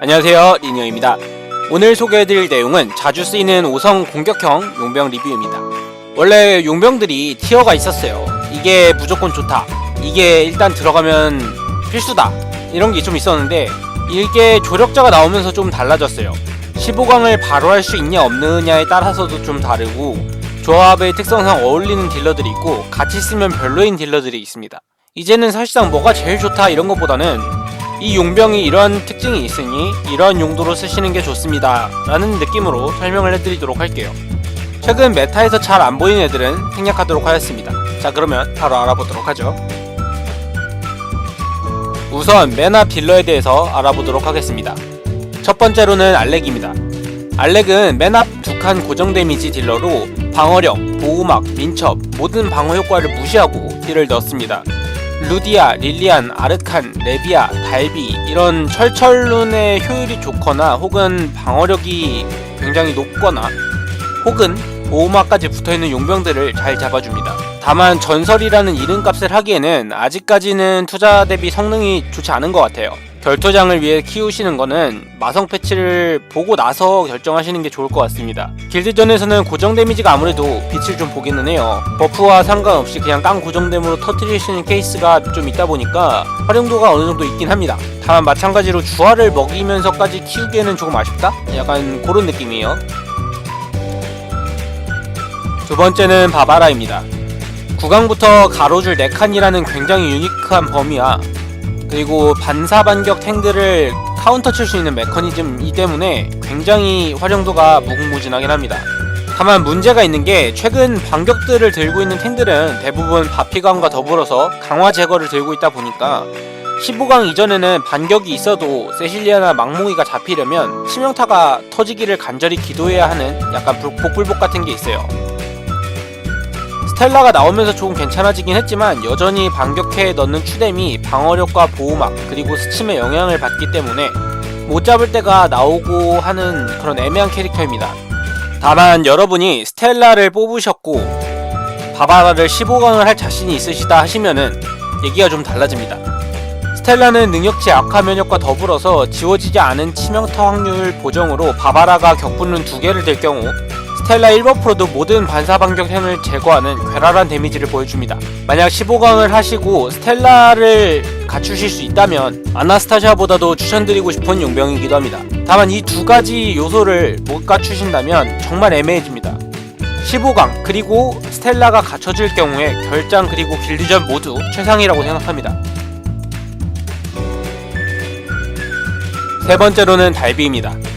안녕하세요 리니어입니다. 오늘 소개해드릴 내용은 자주 쓰이는 5성 공격형 용병 리뷰입니다. 원래 용병들이 티어가 있었어요. 이게 무조건 좋다. 이게 일단 들어가면 필수다. 이런 게 좀 있었는데 이게 조력자가 나오면서 좀 달라졌어요. 15강을 바로 할 수 있냐 없느냐에 따라서도 좀 다르고 조합의 특성상 어울리는 딜러들이 있고 같이 쓰면 별로인 딜러들이 있습니다. 이제는 사실상 뭐가 제일 좋다 이런 것보다는 이 용병이 이러한 특징이 있으니 이러한 용도로 쓰시는 게 좋습니다. 라는 느낌으로 설명을 해드리도록 할게요. 최근 메타에서 잘 안 보이는 애들은 생략하도록 하였습니다. 자 그러면 바로 알아보도록 하죠. 우선 맨앞 딜러에 대해서 알아보도록 하겠습니다. 첫 번째로는 알렉입니다. 알렉은 맨 앞 두 칸 고정 데미지 딜러로 방어력, 보호막, 민첩 모든 방어 효과를 무시하고 딜을 넣습니다 루디아, 릴리안, 아르칸, 레비아, 달비 이런 철철룬의 효율이 좋거나 혹은 방어력이 굉장히 높거나 혹은 보호막까지 붙어있는 용병들을 잘 잡아줍니다. 다만 전설이라는 이름값을 하기에는 아직까지는 투자 대비 성능이 좋지 않은 것 같아요. 결투장을 위해 키우시는 거는 마성 패치를 보고 나서 결정하시는 게 좋을 것 같습니다. 길드전에서는 고정 데미지가 아무래도 빛을 좀 보기는 해요. 버프와 상관없이 그냥 깡 고정됨으로 터트리시는 케이스가 좀 있다 보니까 활용도가 어느 정도 있긴 합니다. 다만 마찬가지로 주화를 먹이면서까지 키우기에는 조금 아쉽다? 약간 그런 느낌이에요. 두 번째는 바바라입니다. 구강부터 가로줄 4칸이라는 굉장히 유니크한 범위와 그리고 반사 반격 탱들을 카운터 칠 수 있는 메커니즘이 때문에 굉장히 활용도가 무궁무진하긴 합니다. 다만 문제가 있는 게 최근 반격들을 들고 있는 탱들은 대부분 바피감과 더불어서 강화 제거를 들고 있다 보니까 15강 이전에는 반격이 있어도 세실리아나 막몽이가 잡히려면 치명타가 터지기를 간절히 기도해야 하는 약간 불- 복불복 같은 게 있어요. 스텔라가 나오면서 조금 괜찮아지긴 했지만 여전히 반격해에 넣는 추뎀이 방어력과 보호막 그리고 스침에 영향을 받기 때문에 못 잡을 때가 나오고 하는 그런 애매한 캐릭터입니다. 다만 여러분이 스텔라를 뽑으셨고 바바라를 15강을 할 자신이 있으시다 하시면은 얘기가 좀 달라집니다. 스텔라는 능력치 악화 면역과 더불어서 지워지지 않은 치명타 확률 보정으로 바바라가 격분룬 두 개를 들 경우 스텔라 1버프로도 모든 반사 반격템을 제거하는 괴랄한 데미지를 보여줍니다. 만약 15강을 하시고 스텔라를 갖추실 수 있다면 아나스타샤보다도 추천드리고 싶은 용병이기도 합니다. 다만 이 두 가지 요소를 못 갖추신다면 정말 애매해집니다. 15강 그리고 스텔라가 갖춰질 경우에 결장 그리고 길드전 모두 최상이라고 생각합니다. 세 번째로는 달비입니다.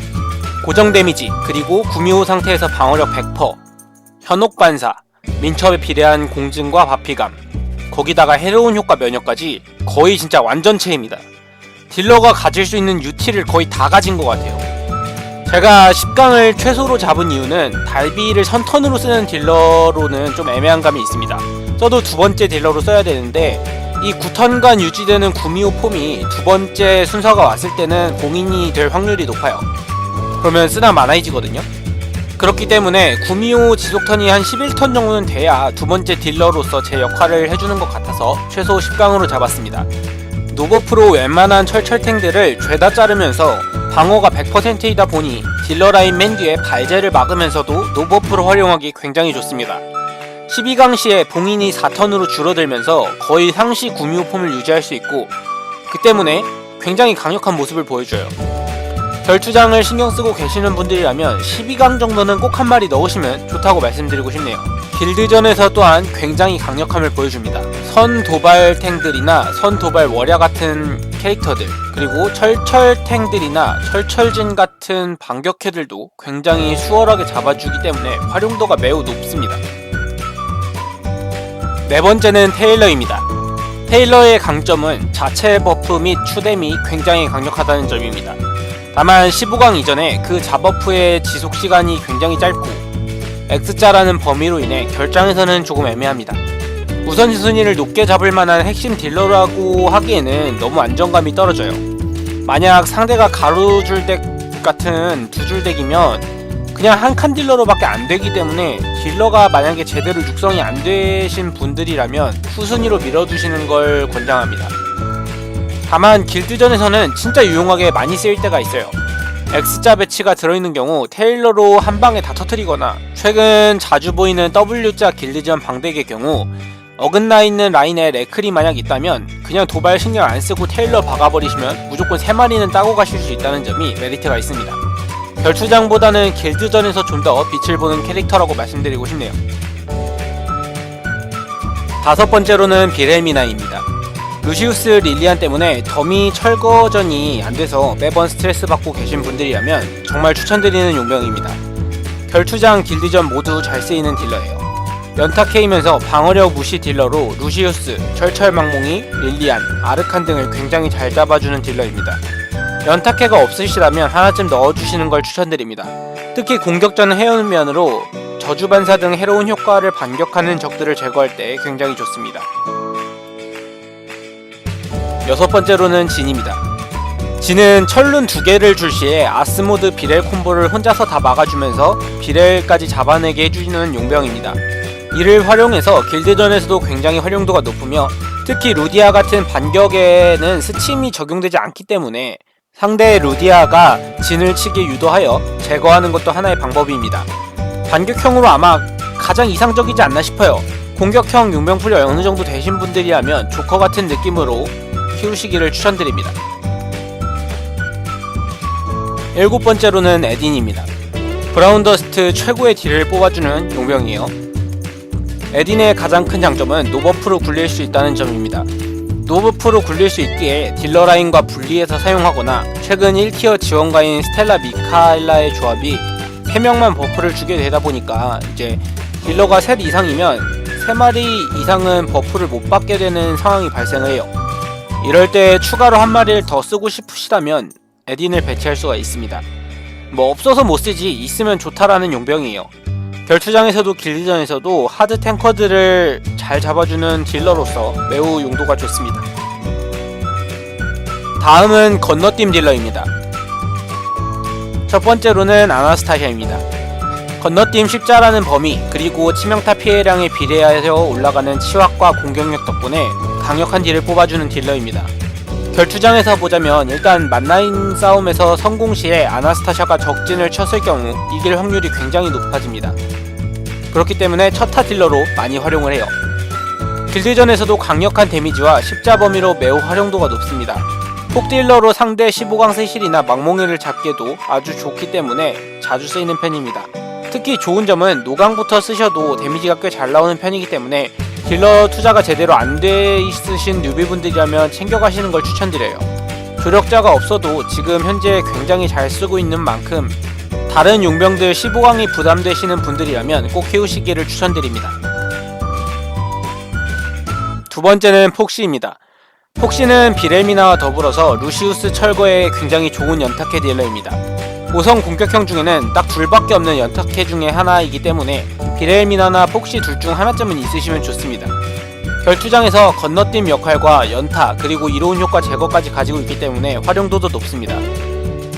고정 데미지 그리고 구미호 상태에서 방어력 100%, 현혹 반사, 민첩에 비례한 공증과 바피감, 거기다가 해로운 효과 면역까지 거의 진짜 완전체입니다. 딜러가 가질 수 있는 UT를 거의 다 가진 것 같아요. 제가 10강을 최소로 잡은 이유는 달비를 선턴으로 쓰는 딜러로는 좀 애매한 감이 있습니다. 써도 두 번째 딜러로 써야 되는데 이 9턴간 유지되는 구미호 폼이 두 번째 순서가 왔을 때는 봉인이 될 확률이 높아요. 그러면 쓰나 많아지거든요. 그렇기 때문에 구미호 지속턴이 한 11턴 정도는 돼야 두 번째 딜러로서 제 역할을 해주는 것 같아서 최소 10강으로 잡았습니다. 노버프로 웬만한 철철탱들을 죄다 자르면서 방어가 100%이다 보니 딜러 라인 맨 뒤에 발제를 막으면서도 노버프로 활용하기 굉장히 좋습니다. 12강 시에 봉인이 4턴으로 줄어들면서 거의 상시 구미호 폼을 유지할 수 있고 그 때문에 굉장히 강력한 모습을 보여줘요. 결투장을 신경 쓰고 계시는 분들이라면 12강 정도는 꼭 한 마리 넣으시면 좋다고 말씀드리고 싶네요. 길드전에서 또한 굉장히 강력함을 보여줍니다. 선 도발 탱들이나 선 도발 월야 같은 캐릭터들 그리고 철철 탱들이나 철철진 같은 반격캐들도 굉장히 수월하게 잡아주기 때문에 활용도가 매우 높습니다. 네 번째는 테일러입니다. 테일러의 강점은 자체 버프 및 추뎀이 굉장히 강력하다는 점입니다. 다만 15강 이전에 그 자버프의 지속 시간이 굉장히 짧고 X자라는 범위로 인해 결장에서는 조금 애매합니다. 우선순위를 높게 잡을 만한 핵심 딜러라고 하기에는 너무 안정감이 떨어져요. 만약 상대가 가로줄 덱 같은 두 줄 덱이면 그냥 한 칸 딜러로밖에 안 되기 때문에 딜러가 만약에 제대로 육성이 안 되신 분들이라면 후순위로 밀어두시는 걸 권장합니다. 다만 길드전에서는 진짜 유용하게 많이 쓰일 때가 있어요. X자 배치가 들어있는 경우 테일러로 한 방에 다 터트리거나 최근 자주 보이는 W자 길드전 방대의 경우 어긋나 있는 라인에 레클이 만약 있다면 그냥 도발 신경 안 쓰고 테일러 박아버리시면 무조건 3마리는 따고 가실 수 있다는 점이 메리트가 있습니다. 결투장보다는 길드전에서 좀 더 빛을 보는 캐릭터라고 말씀드리고 싶네요. 다섯 번째로는 비렐미나입니다. 루시우스 릴리안 때문에 더미 철거전이 안 돼서 매번 스트레스 받고 계신 분들이라면 정말 추천드리는 용병입니다. 결투장 길드전 모두 잘 쓰이는 딜러예요. 연타케이면서 방어력 무시 딜러로 루시우스, 철철망몽이, 릴리안, 아르칸 등을 굉장히 잘 잡아주는 딜러입니다. 연타케가 없으시다면 하나쯤 넣어주시는 걸 추천드립니다. 특히 공격전 해운면으로 저주반사 등 해로운 효과를 반격하는 적들을 제거할 때 굉장히 좋습니다. 여섯 번째로는 진입니다. 진은 철룬 두 개를 출시해 아스모드 비렐 콤보를 혼자서 다 막아주면서 비렐까지 잡아내게 해주는 용병입니다. 이를 활용해서 길드전에서도 굉장히 활용도가 높으며 특히 루디아 같은 반격에는 스침이 적용되지 않기 때문에 상대의 루디아가 진을 치게 유도하여 제거하는 것도 하나의 방법입니다. 반격형으로 아마 가장 이상적이지 않나 싶어요. 공격형 용병 풀려 어느 정도 되신 분들이라면 조커 같은 느낌으로 키우시기를 추천드립니다. 일곱 번째로는 에딘입니다. 브라운 더스트 최고의 딜을 뽑아주는 용병이에요. 에딘의 가장 큰 장점은 노버프로 굴릴 수 있다는 점입니다. 노버프로 굴릴 수 있기에 딜러 라인과 분리해서 사용하거나 최근 1티어 지원가인 스텔라 미카엘라의 조합이 3명만 버프를 주게 되다 보니까 이제 딜러가 셋 이상이면 3마리 이상은 버프를 못 받게 되는 상황이 발생을 해요. 이럴 때 추가로 한 마리를 더 쓰고 싶으시다면 에딘을 배치할 수가 있습니다. 뭐 없어서 못 쓰지 있으면 좋다라는 용병이에요. 결투장에서도 길드전에서도 하드 탱커들을 잘 잡아주는 딜러로서 매우 용도가 좋습니다. 다음은 건너뛰임 딜러입니다. 첫 번째로는 아나스타샤입니다. 건너뛰임 십자라는 범위 그리고 치명타 피해량에 비례하여 올라가는 치확과 공격력 덕분에 강력한 딜을 뽑아주는 딜러입니다. 결투장에서 보자면 일단 만나인 싸움에서 성공 시에 아나스타샤가 적진을 쳤을 경우 이길 확률이 굉장히 높아집니다. 그렇기 때문에 첫타 딜러로 많이 활용을 해요. 길드전에서도 강력한 데미지와 십자 범위로 매우 활용도가 높습니다. 폭딜러로 상대 15강 세실이나 망몽이를 잡기에도 아주 좋기 때문에 자주 쓰이는 편입니다. 특히 좋은 점은 노강부터 쓰셔도 데미지가 꽤 잘 나오는 편이기 때문에 딜러 투자가 제대로 안 돼 있으신 뉴비분들이라면 챙겨가시는 걸 추천드려요. 조력자가 없어도 지금 현재 굉장히 잘 쓰고 있는 만큼 다른 용병들 15강이 부담되시는 분들이라면 꼭 키우시기를 추천드립니다. 두 번째는 폭시입니다. 폭시는 비렐미나와 더불어서 루시우스 철거에 굉장히 좋은 연타캐 딜러입니다. 5성 공격형 중에는 딱 둘밖에 없는 연타캐 중에 하나이기 때문에 비렐미나나 폭시 둘 중 하나쯤은 있으시면 좋습니다. 결투장에서 건너뛰임 역할과 연타 그리고 이로운 효과 제거까지 가지고 있기 때문에 활용도도 높습니다.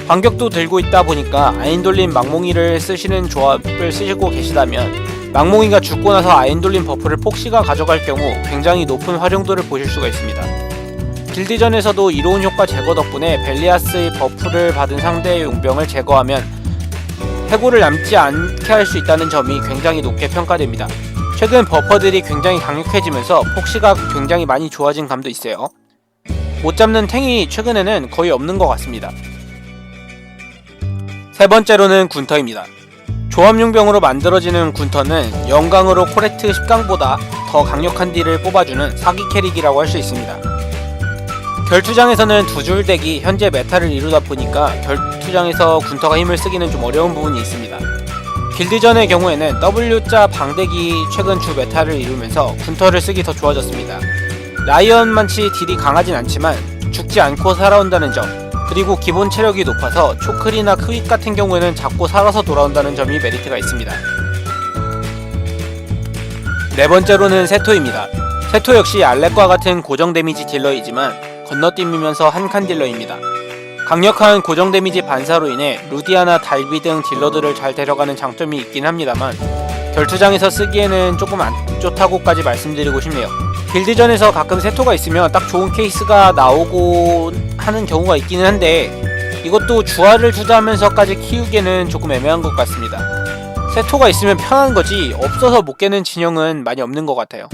반격도 들고 있다 보니까 아인돌린 망몽이를 쓰시는 조합을 쓰시고 계시다면 망몽이가 죽고 나서 아인돌린 버프를 폭시가 가져갈 경우 굉장히 높은 활용도를 보실 수가 있습니다. 길드전에서도 이로운 효과 제거 덕분에 벨리아스의 버프를 받은 상대의 용병을 제거하면 해고를 남지 않게 할 수 있다는 점이 굉장히 높게 평가됩니다. 최근 버퍼들이 굉장히 강력해지면서 폭시가 굉장히 많이 좋아진 감도 있어요. 못 잡는 탱이 최근에는 거의 없는 것 같습니다. 세 번째로는 군터입니다. 조합용병으로 만들어지는 군터는 영광으로 코렉트 10강보다 더 강력한 딜을 뽑아주는 사기 캐릭이라고 할 수 있습니다. 결투장에서는 두 줄 덱이 현재 메타를 이루다 보니까 결투장에서 군터가 힘을 쓰기는 좀 어려운 부분이 있습니다. 길드전의 경우에는 W자 방대기 최근 주 메타를 이루면서 군터를 쓰기 더 좋아졌습니다. 라이언만치 딜이 강하진 않지만 죽지 않고 살아온다는 점 그리고 기본 체력이 높아서 초클이나 크윗 같은 경우에는 잡고 살아서 돌아온다는 점이 메리트가 있습니다. 네 번째로는 세토입니다. 세토 역시 알렉과 같은 고정 데미지 딜러이지만 건너뛰면서 한 칸 딜러입니다. 강력한 고정 데미지 반사로 인해 루디아나 달비 등 딜러들을 잘 데려가는 장점이 있긴 합니다만 결투장에서 쓰기에는 조금 안 좋다고까지 말씀드리고 싶네요. 길드전에서 가끔 세토가 있으면 딱 좋은 케이스가 나오고 하는 경우가 있기는 한데 이것도 주화를 투자하면서까지 키우기에는 조금 애매한 것 같습니다. 세토가 있으면 편한 거지 없어서 못 깨는 진영은 많이 없는 것 같아요.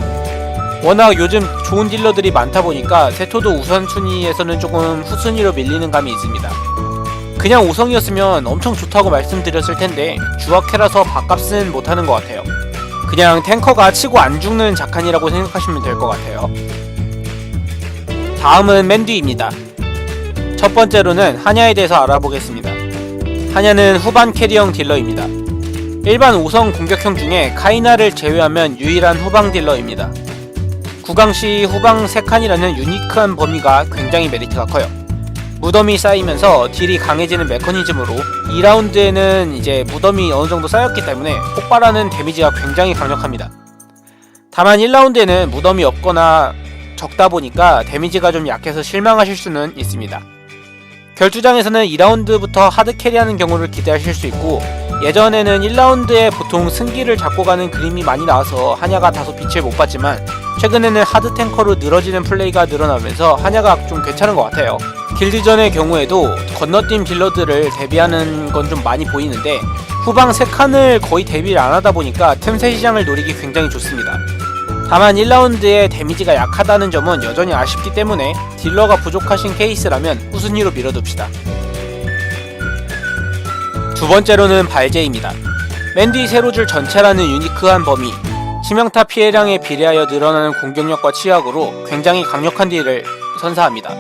워낙 요즘 좋은 딜러들이 많다 보니까 세토도 우선순위에서는 조금 후순위로 밀리는 감이 있습니다. 그냥 5성이었으면 엄청 좋다고 말씀드렸을 텐데 주화캐라서 밥값은 못하는 것 같아요. 그냥 탱커가 치고 안 죽는 작한이라고 생각하시면 될 것 같아요. 다음은 맨디입니다. 첫 번째로는 한야에 대해서 알아보겠습니다. 한야는 후반 캐리형 딜러입니다. 일반 5성 공격형 중에 카이나를 제외하면 유일한 후방 딜러입니다. 구강시 후방 3칸이라는 유니크한 범위가 굉장히 메리트가 커요. 무덤이 쌓이면서 딜이 강해지는 메커니즘으로 2라운드에는 이제 무덤이 어느 정도 쌓였기 때문에 폭발하는 데미지가 굉장히 강력합니다. 다만 1라운드에는 무덤이 없거나 적다 보니까 데미지가 좀 약해서 실망하실 수는 있습니다. 결투장에서는 2라운드부터 하드 캐리하는 경우를 기대하실 수 있고 예전에는 1라운드에 보통 승기를 잡고 가는 그림이 많이 나와서 한야가 다소 빛을 못 봤지만 최근에는 하드 탱커로 늘어지는 플레이가 늘어나면서 한야가 좀 괜찮은 것 같아요. 길드전의 경우에도 건너뛴 딜러들을 대비하는 건 좀 많이 보이는데 후방 3칸을 거의 대비를 안 하다 보니까 틈새 시장을 노리기 굉장히 좋습니다. 다만 1라운드에 데미지가 약하다는 점은 여전히 아쉽기 때문에 딜러가 부족하신 케이스라면 후순위로 밀어둡시다. 두 번째로는 발제입니다. 맨디 세로줄 전체라는 유니크한 범위, 치명타 피해량에 비례하여 늘어나는 공격력과 치약으로 굉장히 강력한 딜을 선사합니다.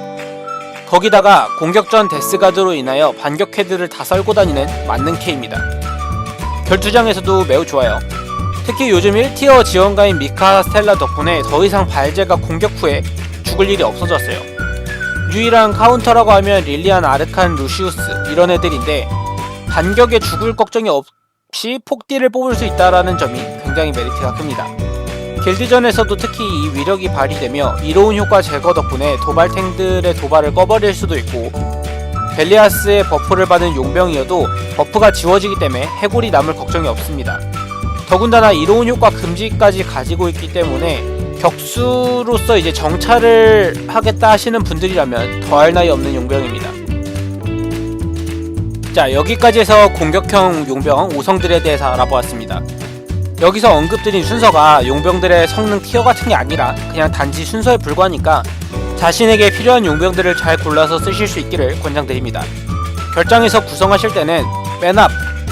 거기다가 공격 전 데스가드로 인하여 반격 헤드를 다 썰고 다니는 만능 K입니다. 결투장에서도 매우 좋아요. 특히 요즘 1티어 지원가인 미카 스텔라 덕분에 더 이상 발제가 공격 후에 죽을 일이 없어졌어요. 유일한 카운터라고 하면 릴리안, 아르칸, 루시우스 이런 애들인데 반격에 죽을 걱정이 없이 폭딜을 뽑을 수 있다라는 점이 굉장히 메리트가 큽니다. 길드전에서도 특히 이 위력이 발휘되며 이로운 효과 제거 덕분에 도발탱들의 도발을 꺼버릴 수도 있고 벨리아스의 버프를 받은 용병이어도 버프가 지워지기 때문에 해골이 남을 걱정이 없습니다. 더군다나 이로운 효과 금지까지 가지고 있기 때문에 격수로서 이제 정찰을 하겠다 하시는 분들이라면 더할 나위 없는 용병입니다. 자 여기까지 해서 공격형 용병 5성들에 대해서 알아보았습니다. 여기서 언급드린 순서가 용병들의 성능 티어 같은 게 아니라 그냥 단지 순서에 불과하니까 자신에게 필요한 용병들을 잘 골라서 쓰실 수 있기를 권장드립니다. 결장에서 구성하실 때는 맨 앞,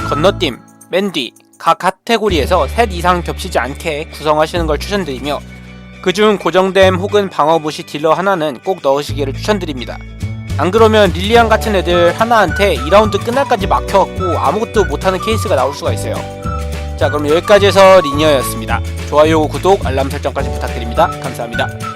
건너뛰임, 맨 뒤, 각 카테고리에서 셋 이상 겹치지 않게 구성하시는 걸 추천드리며 그중 고정됨 혹은 방어부시 딜러 하나는 꼭 넣으시기를 추천드립니다. 안 그러면 릴리안 같은 애들 하나한테 2라운드 끝날까지 막혀갖고 아무것도 못하는 케이스가 나올 수가 있어요. 자 그럼 여기까지 해서 리니어였습니다. 좋아요, 구독, 알람 설정까지 부탁드립니다. 감사합니다.